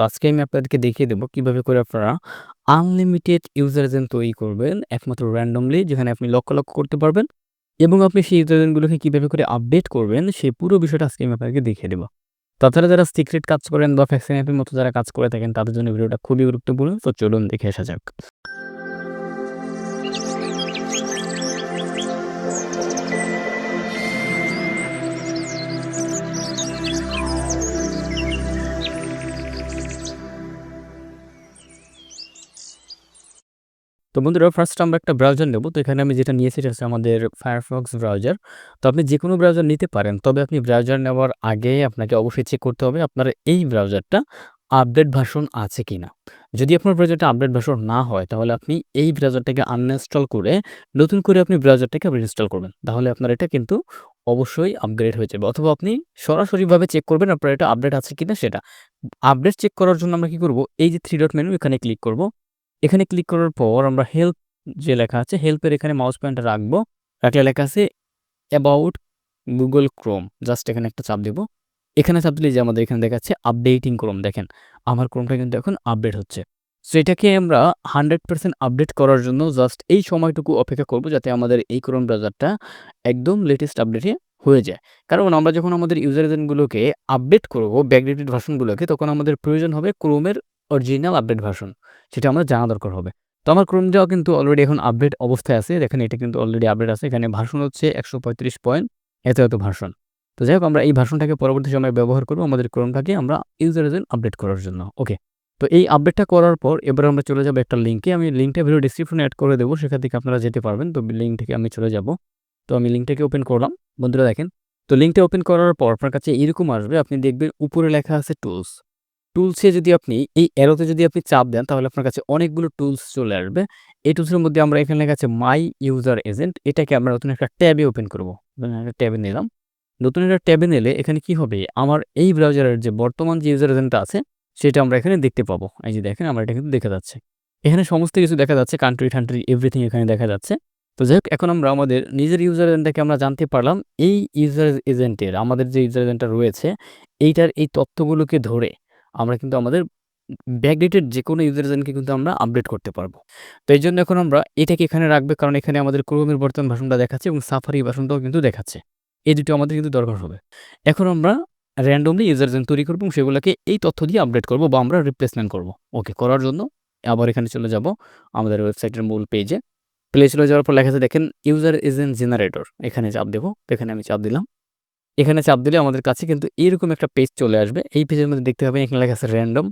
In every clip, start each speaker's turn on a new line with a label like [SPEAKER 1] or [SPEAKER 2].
[SPEAKER 1] তো আজকে আমি আপনাদেরকে দেখিয়ে দেবো কীভাবে করে আপনারা আনলিমিটেড ইউজার এজেন্ট তৈরি করবেন, একমাত্র র্যান্ডমলি যেখানে আপনি লক্ষ লক্ষ করতে পারবেন এবং আপনি সেই ইউজার এজেন্টগুলোকে কীভাবে করে আপডেট করবেন সেই পুরো বিষয়টা আজকে আমি আপনাদেরকে দেখিয়ে দেবো। তাছাড়া যারা সিক্রেট কাজ করেন বা ভ্যাকসিন অ্যাপের মতো যারা কাজ করে থাকেন, তাদের জন্য ভিডিওটা খুবই গুরুত্বপূর্ণ। তো চলুন দেখে আসা যাক। বন্ধুরা ফার্স্ট আমরা একটা ব্রাউজার নেব। তো এখানে আমি যেটা নিয়েছি, সেটা হচ্ছে আমাদের ফায়ারফক্স ব্রাউজার তো আপনি যে কোনো ব্রাউজার নিতে পারেন, তবে আপনি ব্রাউজার নেওয়ার আগে আপনাকে অবশ্যই চেক করতে হবে আপনার এই ব্রাউজারটা আপডেট ভার্সন আছে কি না যদি আপনার ব্রাউজারটা আপডেট ভার্সন না হয়, তাহলে আপনি এই ব্রাউজারটাকে আনইনস্টল করে নতুন করে আপনি ব্রাউজারটাকে আপনি ইনস্টল করবেন। তাহলে আপনার এটা কিন্তু অবশ্যই আপগ্রেড হয়ে যাবে। অথবা আপনি সরাসরিভাবে চেক করবেন আপনার এটা আপডেট আছে কিনা সেটা। আপডেট চেক করার জন্য আমরা কি করব? এই যে থ্রি ডট মেনু এখানে ক্লিক করব। এখানে ক্লিক করার পর আমরা হেল্প যে লেখা আছে হেল্পের এখানে মাউস পয়েন্টটা রাখব। রাখলে লেখা আছে অ্যাবাউট গুগল ক্রোম জাস্ট এখানে একটা চাপ দেব। এখানে চাপ দিলে যে আমাদের এখানে দেখাচ্ছে আপডেটিং ক্রোম দেখেন, আমার ক্রোমটা কিন্তু এখন আপডেট হচ্ছে। সো এটাকে আমরা হান্ড্রেড পার্সেন্ট আপডেট করার জন্য জাস্ট এই সময়টুকু অপেক্ষা করব যাতে আমাদের এই ক্রোম ব্রাউজারটা একদম লেটেস্ট আপডেটে হয়ে যায়। কারণ আমরা যখন আমাদের ইউজার এজেন্টগুলোকে আপডেট করব ব্যাকডেটেড ভার্সনগুলোকে তখন আমাদের প্রয়োজন হবে ক্রোমের অরিজিনাল আপডেট ভার্সন সেটা আমাদের জানা দরকার হবে। তো আমার ক্রোম যাওয়া কিন্তু অলরেডি এখন আপডেট অবস্থায় আছে, দেখেন এটা কিন্তু অলরেডি আপডেট আছে। এখানে ভার্সন হচ্ছে একশো পঁয়ত্রিশ পয়েন্ট এত এত ভার্সন। তো যাই হোক, আমরা এই ভার্সনটাকে পরবর্তী সময় ব্যবহার করব আমাদের ক্রোমটাকে আমরা ইউজার এজেন্ট আপডেট করার জন্য। ওকে তো এই আপডেটটা করার পর এবার আমরা চলে যাব একটা লিঙ্কে আমি লিঙ্কটা ভিডিও ডিসক্রিপশনে অ্যাড করে দেবো, সেখান থেকে আপনারা যেতে পারবেন। তো লিঙ্ক থেকে আমি চলে যাব। তো আমি লিঙ্কটাকে ওপেন করলাম। বন্ধুরা দেখেন, তো লিঙ্কটা ওপেন করার পর আপনার কাছে এরকম আসবে, আপনি দেখবেন উপরে লেখা আছে টুলস টুলসে যদি আপনি, এই অ্যারোতে যদি আপনি চাপ দেন, তাহলে আপনার কাছে অনেকগুলো টুলস চলে আসবে। এই টুলসের মধ্যে আমরা এখানে লেখা আছে, মাই ইউজার এজেন্ট এটাকে আমরা নতুন একটা ট্যাবে ওপেন করব। একটা ট্যাবে নিলাম। নতুন একটা ট্যাবে নিলে এখানে কি হবে? আমার এই ব্রাউজারের যে বর্তমান যে ইউজার এজেন্টটা আছে, সেটা আমরা এখানে দেখতে পাবো। এই যে দেখেন, আমার এটা কিন্তু দেখা যাচ্ছে। এখানে সমস্ত কিছু দেখা যাচ্ছে কান্ট্রি ঠান্ট্রি এভরিথিং এখানে দেখা যাচ্ছে। তো যাই হোক, এখন আমরা আমাদের নিজের ইউজার এজেন্টটাকে আমরা জানতে পারলাম। এই ইউজার এজেন্টের আমাদের যে ইউজার এজেন্টটা রয়েছে, এইটার এই তথ্যগুলোকে ধরে আমরা কিন্তু আমাদের ব্যাকডেটেড যে কোনো ইউজার এজেন্টকে কিন্তু আমরা আপডেট করতে পারব। তো এই জন্য এখন আমরা এটাকে এখানে রাখবে কারণ এখানে আমাদের ক্রোমের বর্তমান ভাষণটা দেখাচ্ছে এবং সাফারি ভাষণটাও কিন্তু দেখাচ্ছে। এই দুটো আমাদের কিন্তু দরকার হবে। এখন আমরা র্যান্ডমলি ইউজার এজেন্ট তৈরি করব এবং সেগুলোকে এই তথ্য দিয়ে আপডেট করব বা আমরা রিপ্লেসমেন্ট করব। ওকে করার জন্য আবার এখানে চলে যাব আমাদের ওয়েবসাইটের মূল পেজে প্লে চলে যাওয়ার পর লেখা আছে, দেখেন ইউজার এজেন্ট জেনারেটর এখানে চাপ দেবো। এখানে আমি চাপ দিলাম। এখানে চাপ দিলে আমাদের কাছে কিন্তু এরকম একটা পেজ চলে আসবে। এই পেজের মধ্যে দেখতে হবে এখানে লেখা আছে র্যান্ডম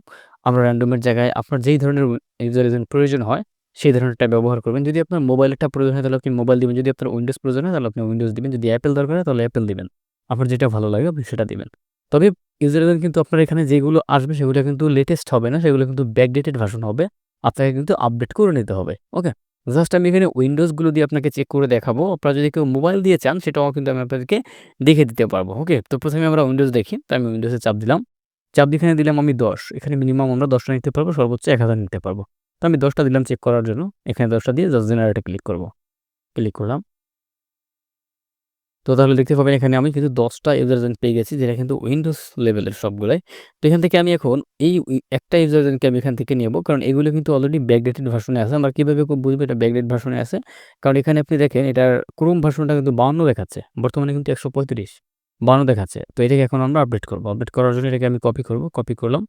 [SPEAKER 1] আমরা র্যান্ডমের জায়গায় আপনার যেই ধরনের ইউজার এজেন্ট প্রয়োজন হয়, সেই ধরনেরটা ব্যবহার করবেন। যদি আপনার মোবাইলটা প্রয়োজন হয়, তাহলে আপনি মোবাইল দিবেন। যদি আপনার উইন্ডোজ প্রয়োজন হয়, তাহলে আপনি উইন্ডোজ দিবেন। যদি অ্যাপেল দরকার হয়, তাহলে অ্যাপেল দিবেন। আপনার যেটা ভালো লাগে, আপনি সেটা দিবেন। তবে ইউজার এজেন্ট কিন্তু আপনার এখানে যেগুলো আসবে, সেগুলো কিন্তু লেটেস্ট হবে না, সেগুলো কিন্তু ব্যাকডেটেড ভার্সন হবে। আপনাকে কিন্তু আপডেট করে নিতে হবে ওকে জাস্ট আমি এখানে উইন্ডোজগুলো দিয়ে আপনাকে চেক করে দেখাবো। আপনারা যদি কেউ মোবাইল দিয়ে চান, সেটাও কিন্তু আমি আপনাদেরকে দেখে দিতে পারব। ওকে তো প্রথমে আমরা উইন্ডোজ দেখি। তো আমি উইন্ডোজে চাপ দিলাম। চাপ এখানে দিলাম আমি দশ। এখানে মিনিমাম আমরা দশটা নিতে পারব, সর্বোচ্চ এক হাজার নিতে পারব। তো আমি দশটা দিলাম চেক করার জন্য। এখানে দশটা দিয়ে জাস্ট জেনারেটে ক্লিক করব। ক্লিক করলাম। তো তাহলে দেখতে পাবেন এখানে আমি কিন্তু দশটা ইউজার এজেন্ট পেয়ে গেছি, যেটা কিন্তু উইন্ডোজ লেভেলের সবগুলাই। তো এখান থেকে আমি এখন এই একটা ইউজার এজেন্টকে আমি এখান থেকে নেব কারণ এগুলো কিন্তু অলরেডি ব্যাকডেটেড ভার্সনে আছে। আমরা কীভাবে বুঝব এটা ব্যাকডেট ভার্সনে আছে? কারণ এখানে আপনি দেখেন এটার ক্রোম ভার্সনটা কিন্তু বাউন্ন দেখাচ্ছে, বর্তমানে কিন্তু একশো পঁয়ত্রিশ, বাউন্ন দেখাচ্ছে। তো এটাকে এখন আমরা আপডেট করব। আপডেট করার জন্য এটাকে আমি কপি করব কপি করলাম।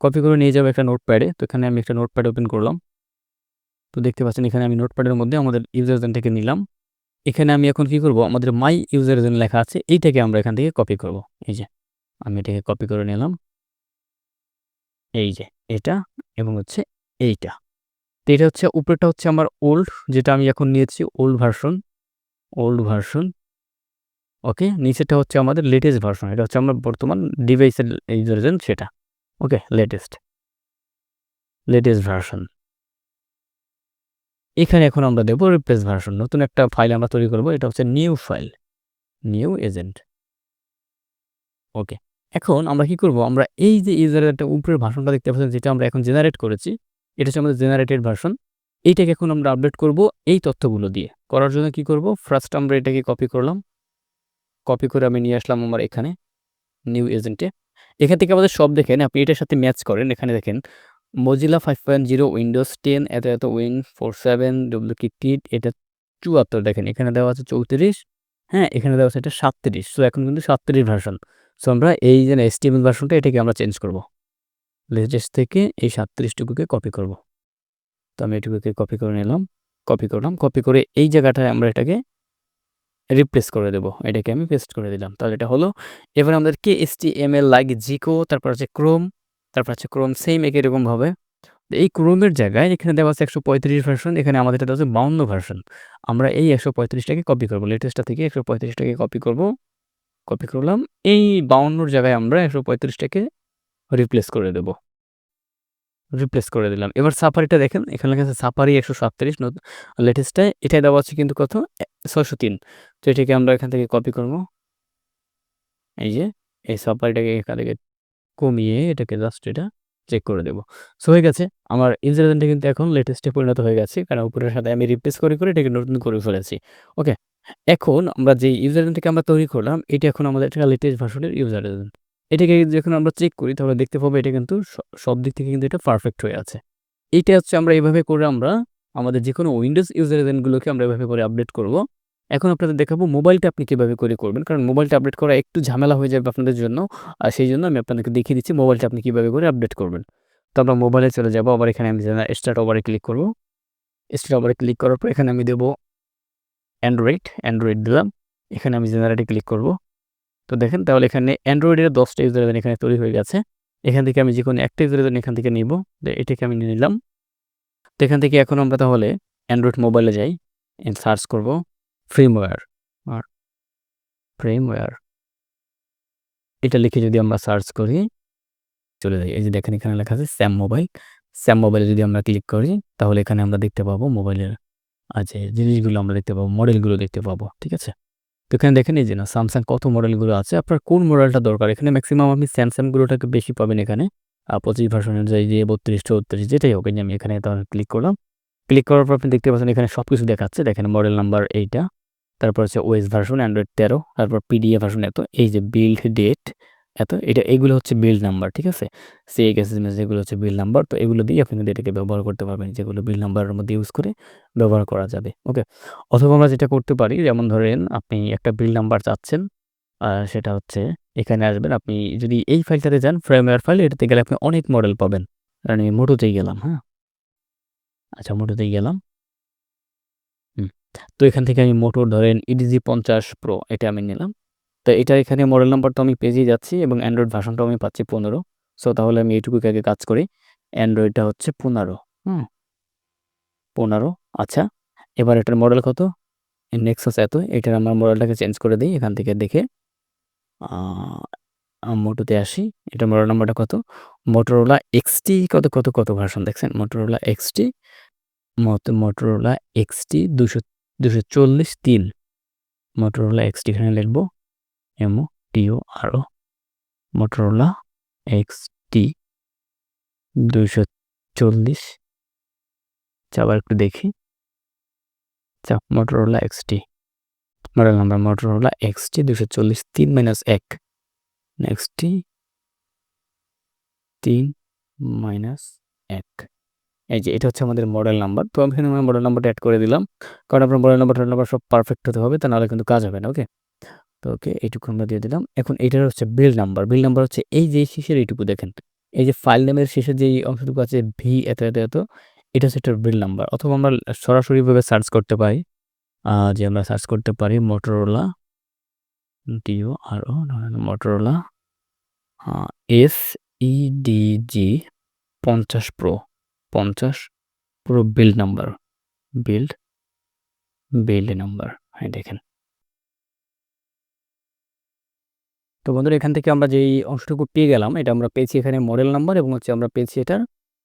[SPEAKER 1] কপি করে নিয়ে যাব একটা নোট প্যাডে তো এখানে আমি একটা নোট প্যাড ওপেন করলাম। তো দেখতে পাচ্ছেন এখানে আমি নোট প্যাডের মধ্যে আমাদের ইউজার এজেন্টটাকে নিলাম। এখানে আমি এখন কি করব? আমাদের মাই ইউজারের জন্য লেখা আছে, এইটাকে আমরা এখান থেকে কপি করব। এই যে, আমি এটাকে কপি করে নিলাম। এই যে, এটা এবং হচ্ছে এইটা। তো এটা হচ্ছে উপরেটা হচ্ছে আমার ওল্ড যেটা আমি এখন নিয়েছি old version old version okay নিচেটা হচ্ছে আমাদের লেটেস্ট ভার্সন এটা হচ্ছে আমার বর্তমান ডিভাইসের ইউজার সেটা ওকে লেটেস্ট লেটেস্ট ভার্সন এখানে এখন আমরা দেবো রিপ্লেস ভার্সন নতুন একটা ফাইল আমরা তৈরি করব, এটা হচ্ছে new file new agent okay এখন আমরা কি করব, আমরা এই যে ইউজারের একটা উপরের ভাষণটা দেখতে পাচ্ছেন, যেটা আমরা এখন জেনারেট করেছি, এটা হচ্ছে আমাদের জেনারেটেড ভার্সন এইটাকে এখন আমরা আপডেট করব এই তথ্যগুলো দিয়ে। করার জন্য কি করব ফার্স্ট আমরা এটাকে কপি করলাম কপি করে আমি নিয়ে আসলাম আমার এখানে নিউ এজেন্টে এখান থেকে আমাদের সব দেখেন, আপনি এটার সাথে ম্যাচ করেন, এখানে দেখেন Mozilla five point zero Windows ten এত এত win four seven W kit এটা চুয়াত্তর দেখেন, এখানে দেওয়া আছে চৌত্রিশ হ্যাঁ এখানে দেওয়া আছে এটা সাতত্রিশ সো এখন কিন্তু সাতত্রিশ ভার্সন সো আমরা এই যে এসটিএমএল ভার্সনটা এটাকে আমরা চেঞ্জ করব। লেটেস্ট থেকে এই সাতত্রিশটুকুকে কপি করব। তো আমি এটুকুকে কপি করে নিলাম কপি করলাম কপি করে এই জায়গাটায় আমরা এটাকে রিপ্লেস করে দেবো, এটাকে আমি পেস্ট করে দিলাম। তাহলে এটা হলো, এবার আমাদের K S T M L like Gecko তারপর আছে ক্রোম তারপর আছে ক্রোম সেম একই রকমভাবে এই ক্রোমের জায়গায় এখানে দেওয়া আছে একশো পঁয়ত্রিশ ভার্সন এখানে আমাদের এটা দেওয়া আছে বাউন্ন ভার্সন আমরা এই একশো পঁয়ত্রিশটাকে কপি করব লেটেস্টটা থেকে একশো পঁয়ত্রিশটাকে কপি করব কপি করলাম। এই বাউন্নর জায়গায় আমরা একশো পঁয়ত্রিশটাকে রিপ্লেস করে দেবো। রিপ্লেস করে দিলাম। এবার সাফারিটা দেখেন, এখানে লেখা আছে সাফারি একশো সাতত্রিশ লেটেস্টটায় এটাই দেওয়া আছে কিন্তু কত? ছয়শো তিন। তো এটাকে আমরা এখান থেকে কপি করব। এই যে, এই সাফারিটাকে এখান থেকে কমিয়ে এটাকে জাস্ট এটা চেক করে দেবো। সো হয়ে গেছে। আমার ইউজারটা কিন্তু এখন লেটেস্টে পরিণত হয়ে গেছে, কারণ উপরের সাথে আমি রিপ্লেস করে করে এটাকে নতুন করে ফেলেছি। ওকে এখন আমরা যে ইউজার থেকে আমরা তৈরি করলাম, এটা এখন আমাদের একটা লেটেস্ট ভার্সনের ইউজার এটাকে যখন আমরা চেক করি, তাহলে দেখতে পাবো এটা কিন্তু সব দিক থেকে কিন্তু এটা পারফেক্ট হয়ে আছে। এটা হচ্ছে আমরা এইভাবে করে আমরা আমাদের যে কোনো উইন্ডোজ ইউজার এজেন্টগুলোকে আমরা এভাবে করে আপডেট করব। এখন আপনাদের দেখাবো মোবাইলটা আপনি কীভাবে করে করবেন। কারণ মোবাইলটা আপডেট করা একটু ঝামেলা হয়ে যাবে আপনাদের জন্য। আর সেই জন্য আমি আপনাদেরকে দেখিয়ে দিচ্ছি মোবাইলটা আপনি কীভাবে করে আপডেট করবেন। তো আমরা মোবাইলে চলে যাব। আবার এখানে আমি স্টার্ট ওভারে ক্লিক করব। স্টার্ট ওভারে ক্লিক করার পর এখানে আমি দেবো অ্যান্ড্রয়েড অ্যান্ড্রয়েড দিলাম। এখানে আমি জেনারেটে ক্লিক করব। তো দেখেন তাহলে এখানে অ্যান্ড্রয়েডের দশটা ইউজার এখানে তৈরি হয়ে গেছে। এখান থেকে আমি যে কোনো একটা ইউজার এখান থেকে নিব। এটাকে আমি নিয়ে নিলাম। তো এখান থেকে এখন আমরা তাহলে অ্যান্ড্রয়েড মোবাইলে যাই। সার্চ করব। ফ্রেমওয়্যার আর ফ্রেমওয়্যার এটা লিখে যদি আমরা সার্চ করি, চলে যাই। এই যে দেখেন এখানে লেখা আছে স্যাম মোবাইল স্যাম মোবাইলে যদি আমরা ক্লিক করি, তাহলে এখানে আমরা দেখতে পাবো মোবাইলের আছে জিনিসগুলো আমরা দেখতে পাবো মডেলগুলো দেখতে পাবো, ঠিক আছে? তো এখানে দেখেন এই যে না স্যামসাং কত মডেলগুলো আছে, আপনার কোন মডেলটা দরকার? এখানে ম্যাক্সিমাম আপনি স্যামসাংগুলোটাকে বেশি পাবেন এখানে পঁচিশ ভার্সন অনুযায়ী যে বত্রিশ, চৌত্রিশ, যেটাই হোক আমি এখানে তাহলে ক্লিক করলাম। ক্লিক করার পর আপনি দেখতে পাচ্ছেন এখানে সব কিছু দেখাচ্ছে। দেখেন মডেল নাম্বার এইটা তারপর হচ্ছে ওএস ভার্সন অ্যান্ড্রয়েড তেরো, তারপর পিডিএফ ভার্সন এত, এই যে বিল্ড ডেট এত, এটা এগুলো হচ্ছে বিল নাম্বার ঠিক আছে? সি এস এস এগুলো হচ্ছে বিল নাম্বার তো এগুলো দিয়ে আপনি কিন্তু এটাকে ব্যবহার করতে পারবেন, যেগুলো বিল নাম্বারের মধ্যে ইউজ করে ব্যবহার করা যাবে ওকে অথবা আমরা যেটা করতে পারি, যেমন ধরেন আপনি একটা বিল নাম্বার চাচ্ছেন সেটা হচ্ছে এখানে আসবেন, আপনি যদি এই ফাইলটাতে যান ফ্রেমওয়্যার ফাইল এটাতে গেলে আপনি অনেক মডেল পাবেন। আমি মোটোতেই গেলাম হ্যাঁ? আচ্ছা মোটোতেই গেলাম। তো এখান থেকে আমি মোটর ধরেন ইডিজি পঞ্চাশ প্রো এটা আমি নিলাম। তো এটা এখানে মডেল নাম্বার তো আমি পেজেই যাচ্ছি এবং অ্যান্ড্রয়েড ভার্সনটাও আমি পাচ্ছি পনেরো। সো তাহলে আমি এইটুকু আগে কাজ করি। অ্যান্ড্রয়েডটা হচ্ছে পনেরো, হুম? পনেরো আচ্ছা। এবার এটার মডেল কত? নেক্সাস এত, এটার আমার মডেলটাকে চেঞ্জ করে দিই এখান থেকে দেখে। মোটোতে আসি। এটার মডেল নাম্বারটা কত? মোটরোলা এক্সটি কত কত কত ভার্সন দেখছেন? মোটরোলা এক্সটি মোটরোলা এক্সটি দুশো দুশো চল্লিশ তিন। মোটরোলা এক্সটি এখানে লিখব এমও টিও আরও মোটরোলা এক্স টি দুইশো চল্লিশ। আবার একটু দেখি। আচ্ছা Motorola X T model number Motorola X দুশো চল্লিশ তিন মাইনাস এক। নেক্সট তিন মাইনাস এক। এই যে, এটা হচ্ছে আমাদের মডেল নাম্বার তো আমি এখানে মডেল নাম্বারটা অ্যাড করে দিলাম। কারণ আপনার মডেল নাম্বার নাম্বার সব পারফেক্ট হতে হবে, তা নাহলে কিন্তু কাজ হবে না ওকে তো ওকে এইটুকু আমরা দিয়ে দিলাম। এখন এইটার হচ্ছে বিল নাম্বার বিল নাম্বার হচ্ছে এই যে শেষের এইটুকু দেখেন। এই যে ফাইল নেমের শেষে যে অংশটুকু আছে ভি এত এত এত, এটা হচ্ছে এটার বিল নাম্বার অথবা আমরা সরাসরিভাবে সার্চ করতে পারি। যে আমরা সার্চ করতে পারি মোটরোলা ডিও আর ও মোটরোলা এস ইডিজি পঞ্চাশ প্রো পঞ্চাশ, পুরো build number build build number হ্যাঁ দেখেন। তো বন্ধুরা, এখান থেকে আমরা যেই অংশটুকু পেয়ে গেলাম, এটা আমরা পেয়েছি এখানে মডেল নাম্বার এবং হচ্ছে আমরা পেয়েছি এটার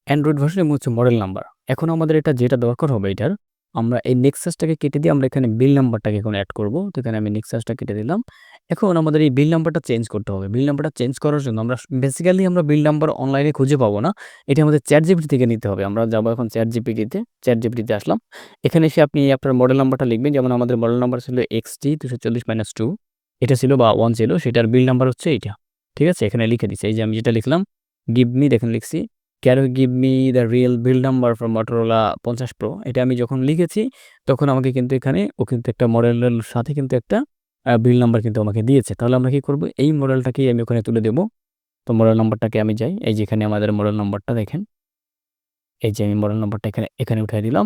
[SPEAKER 1] অ্যান্ড্রয়েড ভার্সন এবং হচ্ছে মডেল নাম্বার এখন আমাদের এটা যেটা দরকার হবে এটার আমরা এই নেক্সাসটাকে কেটে দিয়ে আমরা এখানে বিল নাম্বারটাকে এখন অ্যাড করব। তো এখানে আমি নেক্সাসটা কেটে দিলাম। এখন আমাদের এই বিল নাম্বারটা চেঞ্জ করতে হবে। বিল নাম্বারটা চেঞ্জ করার জন্য আমরা বেসিক্যালি আমরা বিল নাম্বার অনলাইনে খুঁজে পাবো না। এটা আমাদের চ্যাট জিপিটি থেকে নিতে হবে। আমরা যাব এখন চ্যাট জিপিটিতে চ্যাট জিপিটিতে আসলাম। এখানে এসে আপনি আপনার মডেল নাম্বারটা লিখবেন। যেমন আমাদের মডেল নাম্বার ছিল এক্স টি দুশো চল্লিশ মাইনাস টু এটা ছিল বা ওয়ান ছিল সেটার বিল নাম্বার হচ্ছে এইটা। ঠিক আছে? এখানে লিখে দিছি। এই যে আমি যেটা লিখলাম গিভ মি দেখেন লিখছি। Can you give me the real build number for Motorola 50 Pro এটা আমি যখন লিখেছি, তখন আমাকে কিন্তু এখানে, ও কিন্তু একটা মডেলের সাথে কিন্তু একটা বিল নাম্বার কিন্তু আমাকে দিয়েছে। তাহলে আমরা কি করব? এই মডেলটাকেই আমি ওখানে তুলে দেব। তো মডেল নাম্বারটাকে আমি যাই। এই যে এখানে আমাদের মডেল নাম্বারটা দেখেন। এই যে আমি মডেল নাম্বারটা এখানে এখানে উঠায় দিলাম।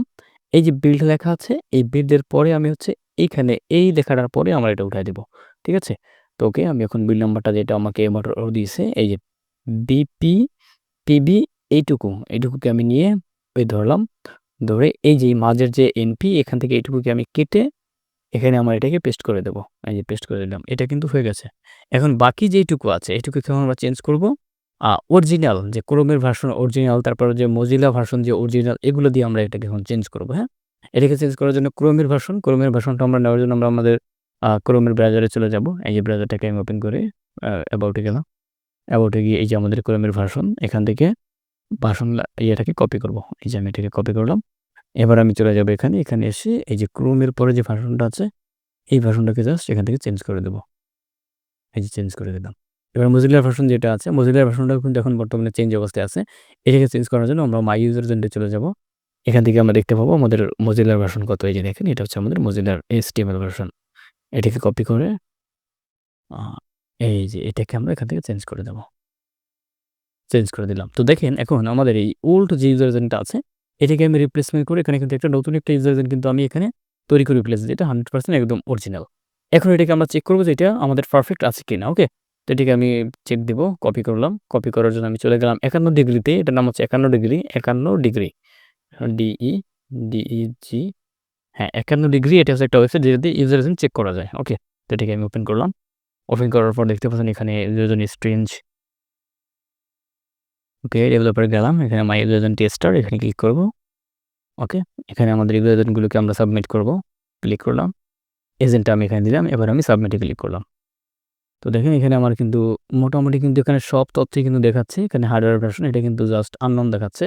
[SPEAKER 1] এই যে বিল্ড লেখা আছে, এই বিল্ডের পরে আমি হচ্ছে এইখানে এই লেখাটার পরে আমরা এটা উঠায় দেব। ঠিক আছে? তো ওকে, আমি এখন বিল নাম্বারটা যেটা আমাকে Motorola দিয়েছে, এই যে বিপি পিবি এইটুকু, এইটুকুকে আমি নিয়ে ওই ধরলাম। ধরে এই যে মাঝের যে এনপি এখান থেকে এইটুকুকে আমি কেটে এখানে আমার এটাকে পেস্ট করে দেবো এই যে পেস্ট করে দিলাম। এটা কিন্তু হয়ে গেছে। এখন বাকি যেইটুকু আছে এইটুকুকে আমরা চেঞ্জ করব অরিজিনাল যে ক্রোমের ভার্সন অরিজিনাল তারপর যে মজিলা ভার্সন যে অরিজিনাল এগুলো দিয়ে আমরা এটাকে এখন চেঞ্জ করব, হ্যাঁ? এটাকে চেঞ্জ করার জন্য ক্রোমের ভার্সন, ক্রোমের ভার্সনটা আমরা নেওয়ার জন্য আমরা আমাদের ক্রোমের ব্রাউজারে চলে যাব। এই যে ব্রাউজারটাকে আমি ওপেন করে অ্যাবাউট গেলাম। অ্যাবাউট গিয়ে এই যে আমাদের ক্রোমের ভার্সন এখান থেকে ভার্সন ইয়েটাকে কপি করব। এই যে আমি এটাকে কপি করলাম। এবার আমি চলে যাব এখানে, এখানে এসে এই যে ক্রোমের পরে যে ভার্সনটা আছে এই ভার্সনটাকে জাস্ট এখান থেকে চেঞ্জ করে দেব। এই যে চেঞ্জ করে দিলাম। এবার Mozilla ভার্সন যেটা আছে Mozilla ভার্সনটাও কিন্তু এখন বর্তমানে চেঞ্জ অবস্থায় আছে। এটাকে চেঞ্জ করার জন্য আমরা মাই ইউজার এজেন্টে চলে যাব। এখান থেকে আমরা দেখতে পাবো আমাদের Mozilla ভার্সন কত এই যে দেখেন এটা হচ্ছে আমাদের Mozilla HTML ভার্সন। এটাকে কপি করে এই যে এটাকে আমরা এখান থেকে চেঞ্জ করে দেব। চেঞ্জ করে দিলাম। তো দেখেন এখন আমাদের এই ওল্ড যে ইউজার এজেন্টটা আছে এটাকে আমি রিপ্লেসমেন্ট করে এখানে কিন্তু একটা নতুন একটা ইউজার এজেন্ট কিন্তু আমি এখানে তৈরি করে ফেলেছি যেটা 100% একদম অরিজিনাল। এখন এটাকে আমরা চেক করব যে এটা আমাদের পারফেক্ট আছে কিনা, ওকে? তো এটাকে আমি চেক দিব। কপি করলাম। কপি করার জন্য আমি চলে গেলাম 51 ডিগ্রিতে। এটার নাম হচ্ছে 51 ডিগ্রি, 51 ডিগ্রি। ডিই ডিইজি হ্যাঁ 51 ডিগ্রি এটা হচ্ছে একটা ওয়েবসাইট যেটা দিয়ে ইউজার চেক করা যায়। ওকে? তো এটাকে আমি ওপেন করলাম। ওপেন করার পর দেখতে পাচ্ছেন এখানে ইউজার স্ট্রেঞ্জ ওকে ডেভেলপারে গেলাম। এখানে মাই ইউজার এজেন্ট টেস্টার এখানে ক্লিক করব। ওকে? এখানে আমাদের ইউজার এজেন্টগুলোকে আমরা সাবমিট করব। ক্লিক করলাম। এজেন্টটা আমি এখানে দিলাম। এবার আমি সাবমিটে ক্লিক করলাম। তো দেখেন, এখানে আমার কিন্তু মোটামুটি কিন্তু এখানে সব তথ্যই কিন্তু দেখাচ্ছে। এখানে হার্ডওয়্যার ভার্সন এটা কিন্তু জাস্ট আননোন দেখাচ্ছে।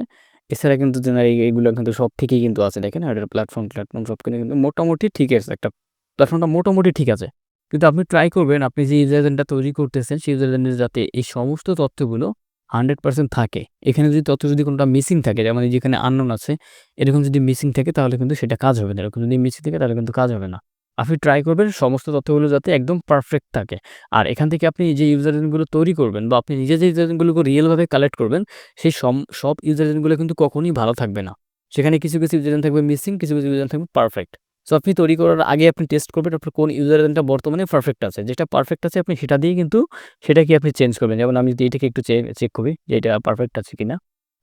[SPEAKER 1] এছাড়া কিন্তু জেনারি এগুলো কিন্তু সব ঠিকই কিন্তু আছে, দেখেন হার্ডওয়্যার প্ল্যাটফর্ম প্ল্যাটফর্ম সব কিন্তু মোটামুটি ঠিক আছে, একটা প্ল্যাটফর্মটা মোটামুটি ঠিক আছে। কিন্তু আপনি ট্রাই করবেন, আপনি যে ইউজার তৈরি করতেছেন, সেই ইউজার যাতে এই সমস্ত তথ্যগুলো 100% থাকে। এখানে যদি তথ্য যদি কোনোটা মিসিং থাকে যেমন যেখানে আননোন আছে এরকম যদি মিসিং থাকে তাহলে কিন্তু সেটা কাজ হবে না। এরকম যদি মিসিং থাকে তাহলে কিন্তু কাজ হবে না। আপনি ট্রাই করবেন সমস্ত তথ্যগুলো যাতে একদম পারফেক্ট থাকে। আর এখান থেকে আপনি যে ইউজার এজেন্টগুলো তৈরি করবেন বা আপনি নিজে যে ইউজার রিয়েলভাবে কালেক্ট করবেন সেই সব ইউজার এজেন্টগুলো কিন্তু কখনোই ভালো থাকবে না। সেখানে কিছু, কিছু ইউজার থাকবে মিসিং, কিছু, কিছু ইউজার থাকবে পারফেক্ট। সো আপনি তৈরি করার আগে আপনি টেস্ট করবেন আপনার কোন ইউজার এজেন্টটা বর্তমানে পারফেক্ট আছে। যেটা পারফেক্ট আছে আপনি সেটা দিয়েই কিন্তু সেটাকে আপনি চেঞ্জ করবেন। যেমন আমি যদি এটাকে একটু চেক করি যে এটা পারফেক্ট আছে কিনা।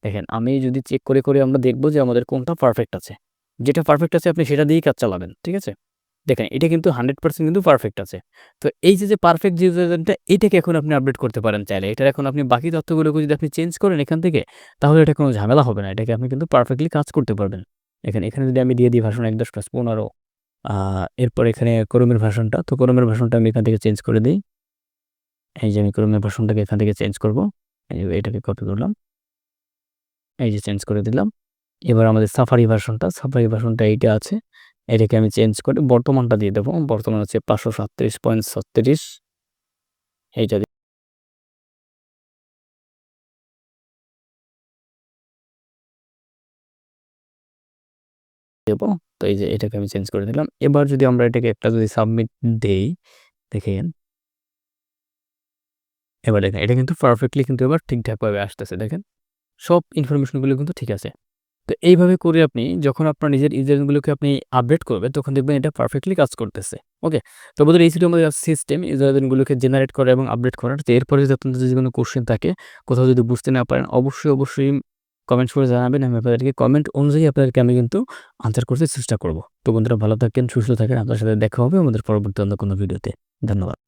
[SPEAKER 1] দেখেন আমি যদি চেক করে, করে আমরা দেখব যে আমাদের কোনটা পারফেক্ট আছে। যেটা পারফেক্ট আছে আপনি সেটা দিয়েই কাজ চালাবেন। ঠিক আছে? দেখেন এটা কিন্তু 100% কিন্তু পারফেক্ট আছে। তো এই যে, যে পারফেক্ট যে ইউজার এজেন্টটা এটাকে এখন আপনি আপডেট করতে পারেন চাইলে। এটার এখন আপনি বাকি তথ্যগুলোকে যদি আপনি চেঞ্জ করেন এখান থেকে তাহলে এটা কোনো ঝামেলা হবে না। এটাকে আপনি কিন্তু পারফেক্টলি কাজ করতে পারবেন। দেখেন এখানে যদি আমি দিয়ে দিই ভার্সন ১.১৫ আ এরপর এখানে ক্রোমের ভার্সনটা তো ক্রোমের ভার্সনটা আমি এখান থেকে চেঞ্জ করে দিই এই যে আমি ক্রোমের ভার্সনটাকে এখান থেকে চেঞ্জ করব। এই এটাকে কপি করলাম। এই যে চেঞ্জ করে দিলাম। এবার আমাদের সাফারি ভার্সনটা, সাফারি ভার্সনটা এইটা আছে। এটাকে আমি চেঞ্জ করে বর্তমানটা দিয়ে দেব। বর্তমান হচ্ছে ৫৩৭.৩৬ এইটা দেব। তো এই যে এটাকে আমি চেঞ্জ করে দিলাম। এবার যদি আমরা এটাকে একটা যদি সাবমিট দেই, দেখেন এবার দেখেন এটা কিন্তু পারফেক্টলি কিন্তু এবার ঠিকঠাকভাবে আসতেছে দেখেন। সব ইনফরমেশনগুলো কিন্তু ঠিক আছে। তো এইভাবে করে আপনি যখন আপনার নিজের ইউজারগুলোকে আপনি আপডেট করবেন তখন দেখবেন এটা পারফেক্টলি কাজ করতেছে। ওকে? তো বন্ধুরা এই ছিল আমাদের সিস্টেম ইউজারগুলোকে জেনারেট করা এবং আপডেট করার। তো এরপরে যদি আপনাদের যদি কোনো কোশ্চেন থাকে, কোথাও যদি বুঝতে না পারেন অবশ্যই, অবশ্যই কমেন্টস করে জানাবেন। আমি আপনাদেরকে কমেন্ট অনুযায়ী আপনাদেরকে আমি কিন্তু আনসার করতে চেষ্টা করব। তো বন্ধুরা ভালো থাকেন, সুস্থ থাকেন। আপনার সাথে দেখা হবে আমাদের পরবর্তী অন্য কোনো ভিডিওতে। ধন্যবাদ।